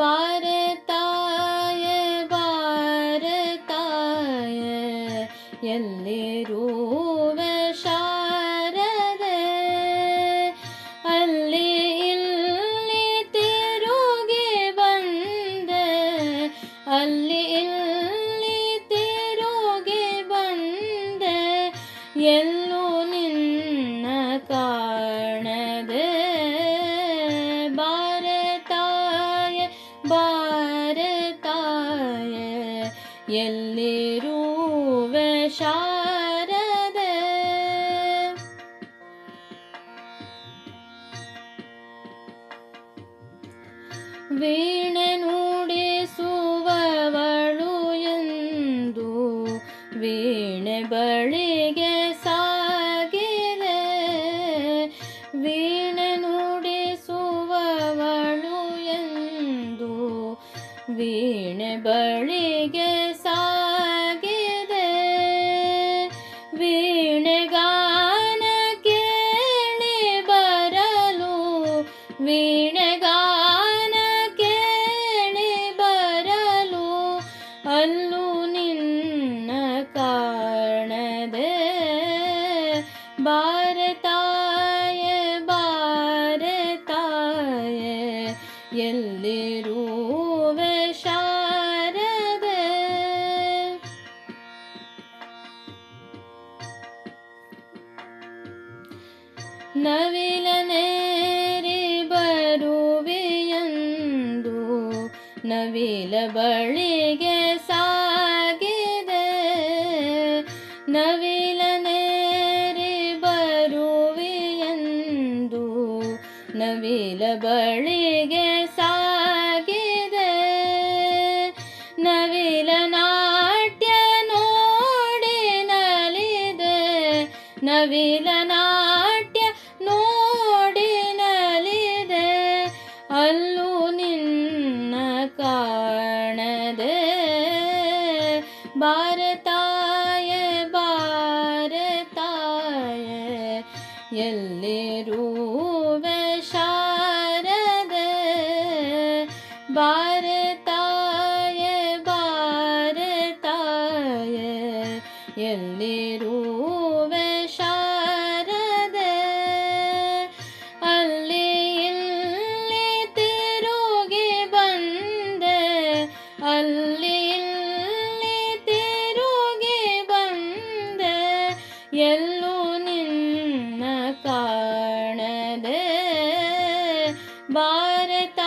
ಭಾರತಾಯ ಭಾರತಾಯ ಎಲ್ಲಿರುವೆ ಶಾರದೆ ಅಲ್ಲಿ ಇಲ್ಲಿ ತಿರುಗಿ ಬಂದೆ ಅಲ್ಲಿ ಇಲ್ಲಿ ತಿರುಗಿ ಬಂದೆ ಎಲ್ಲೂ ಎಲ್ಲಿರುವೆ ಶಾರದೆ? ವೀಣೆ ನುಡಿಸುವವಳು ಎಂದು ವೀಣೆ ಬಳಿಗೆ ಸಾಗಿದೆ. ವೀಣೆ ನುಡಿಸುವವಳು ಎಂದು ವೀಣೆ ಬಳಿಗೆ ಕಾಣದೆ ಭಾರತಾಯ ಭಾರತಾಯ ಎಲ್ಲಿರುವೆ ಶಾರದೆ ನವಿಲನೇರಿ ಬರುವೆಯಂದು ನವಿಲ ಬಳಿಗೆ ನವಿಲನೇರಿ ಬರುವೆಯಂದು ನವಿಲ ಬಳಿಗೆ ಸಾಗಿದೆ. ನವಿಲ ನಾಟ್ಯ ನೋಡಿ ನಲಿದೆ. ಎಲ್ಲಿರುವೆ ಶಾರದೆ ಭಾರತಾಯ ಭಾರತಾಯ ಎಲ್ಲಿರುವೆ ಶಾರದೆ ಅಲ್ಲಿ ಇಲ್ಲಿ ತಿರುಗಿ ಬಂದೆ ಅಲ್ಲಿ ಇಲ್ಲಿ ತಿರುಗಿ ಬಂದೆ ಎಲ್ಲೂ भारत